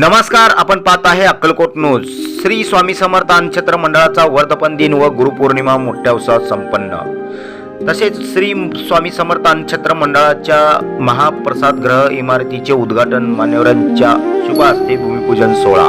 नमस्कार आपण पाहत आहे अक्कलकोट न्यूज. श्री स्वामी समर्थ छत्र मंडळाचा वर्धपन दिन व गुरुपौर्णिमा मोठ्या उत्साहात संपन्न. तसेच श्री स्वामी समर्थ छत्र मंडळाच्या महाप्रसाद ग्रह इमारतीचे उद्घाटन मान्यवरांच्या शुभ हस्ते भूमिपूजन सोहळा.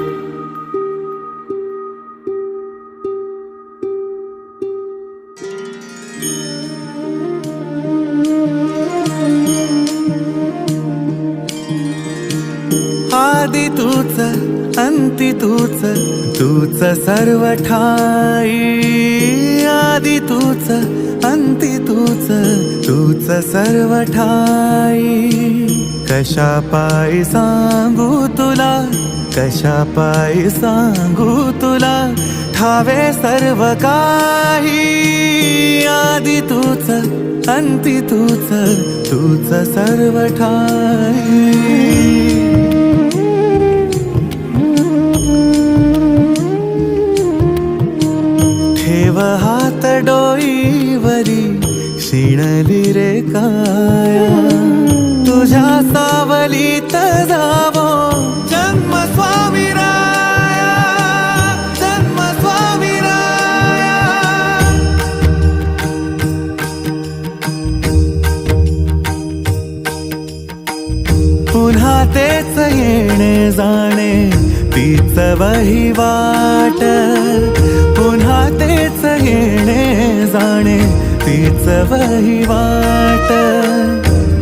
आधी तूच तूच सर्व ठाई. आदि तूच अंती तूच तूच सर्व ठाई. कशा पायी सांगू तुला कशा पायी सांगू तुला ठावे सर्व काही. आदि तूच अंती तूच तूच सर्व ठाई. ठेव हात डोईवरी शिणली रे काया? तुझ्या सावलीत जावो. जन्म स्वामी राया जन्म स्वामी राया पुन्हा तेच येणे जाणे तीच वही वाट. पुन्हा तेच येणे जाणे तीच वही वाट.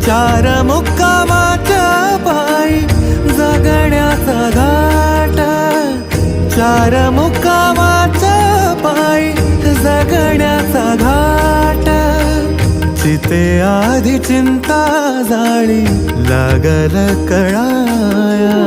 चार मुक्कामाच्या पायी जगण्याचा घाट. चार मुक्कामाच्या पायी जगण्याचा घाट. चिते आधी चिंता जाळी लागल कळाया.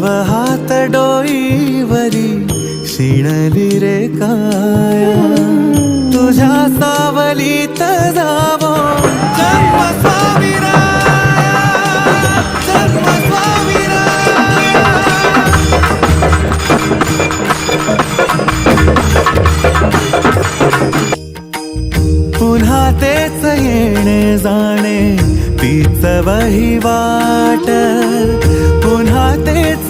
ठेव हात डोईवरी शिणली रे काय? तुझ्या सावलीत जावो. पुन्हा तेच येणे जाणे तीच वहिवाट पुन्हा तेच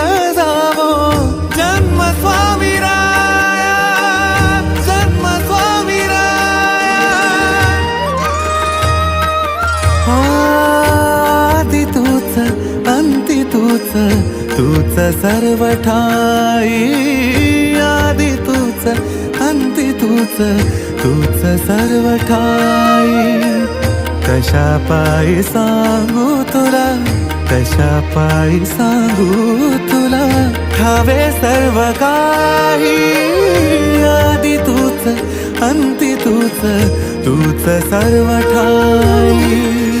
तूच तूच सर्व ठाई. आदि तूच अंती तूच तूच सर्व ठाई. कशा पायी सांगू तुला कशा पायी सांगू तुला? ठावे सर्व काही. आदि तूच अंती तूच तूच सर्व ठाई.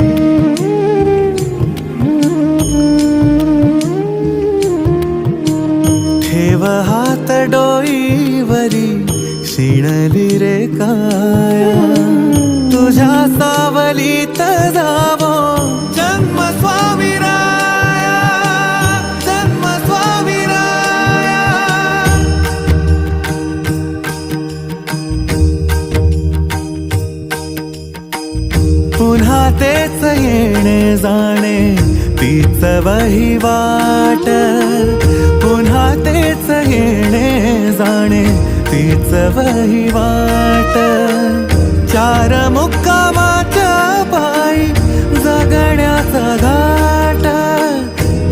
काय? तुझ्या सावलीत जावो. जन्म स्वामी राया जन्म स्वामी राया पुन्हा तेच येणे जाणे तीच वहिवाट पुन्हा तेच येणे जाणे तीच वहिवाट चार मुक्कामाच्या पायी जगण्याचा घाट.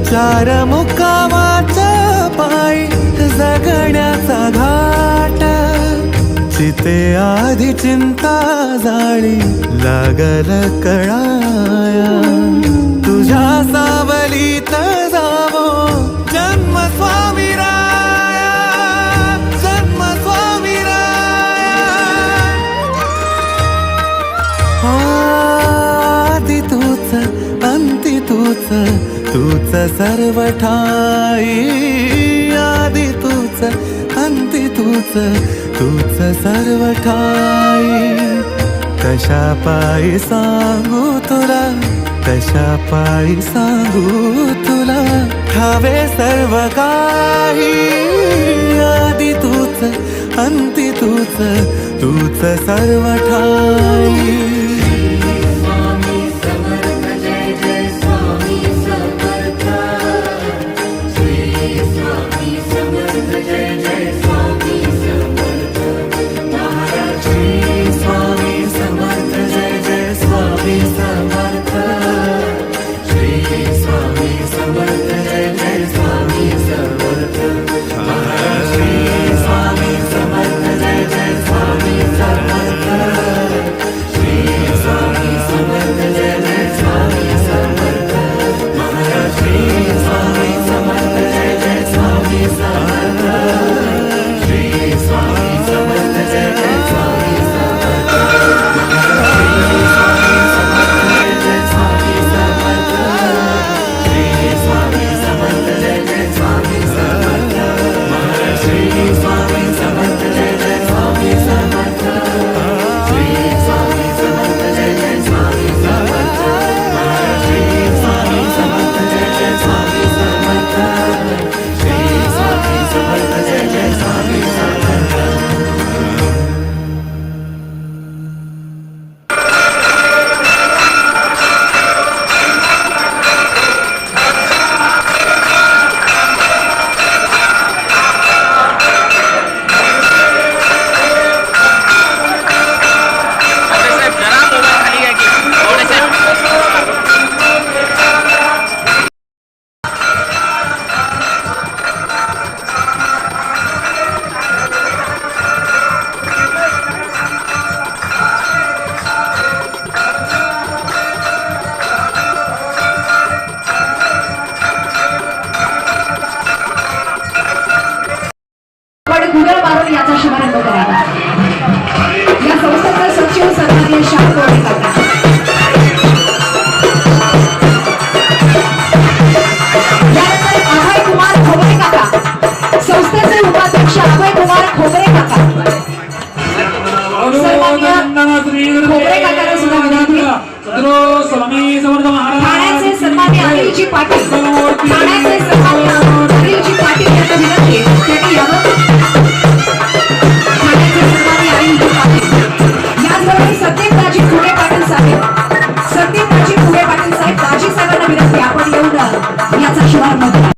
चार मुक्कामाच्या पायी जगण्याचा घाट. चिते आधी चिंता जाळी लागल कळाया. तुझ्या सावलीत जावो जन्म स्वामी तूच सर्व ठाई आदि तूच अंती तूच तूच सर्व ठाई. कशा पायी सांगू तुला कशा पायी सांगू तुला ठावे सर्व काही. आदि तूच अंती तूच तूच सर्व ठाई. आपण येऊन याचा शुभारंभ करा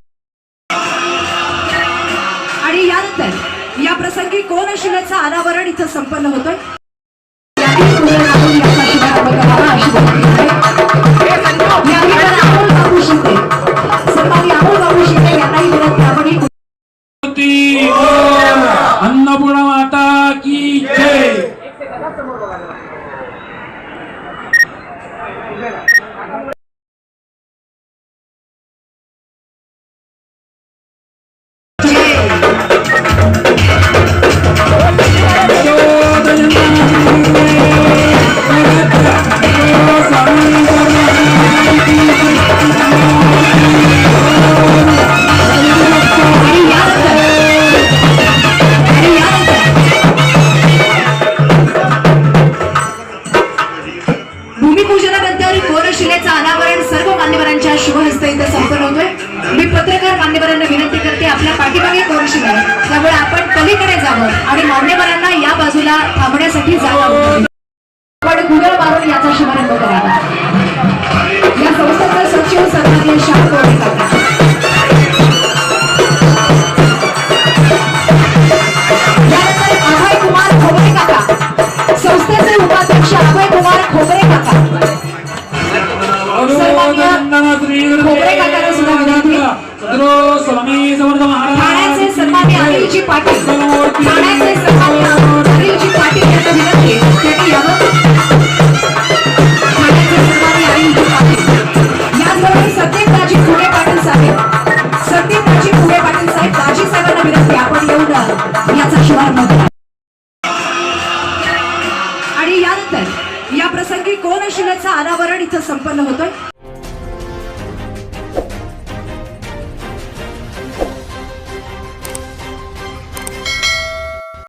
आणि यानंतर या प्रसंगी कोण शिलेचं अनावरण इथं संपन्न होतं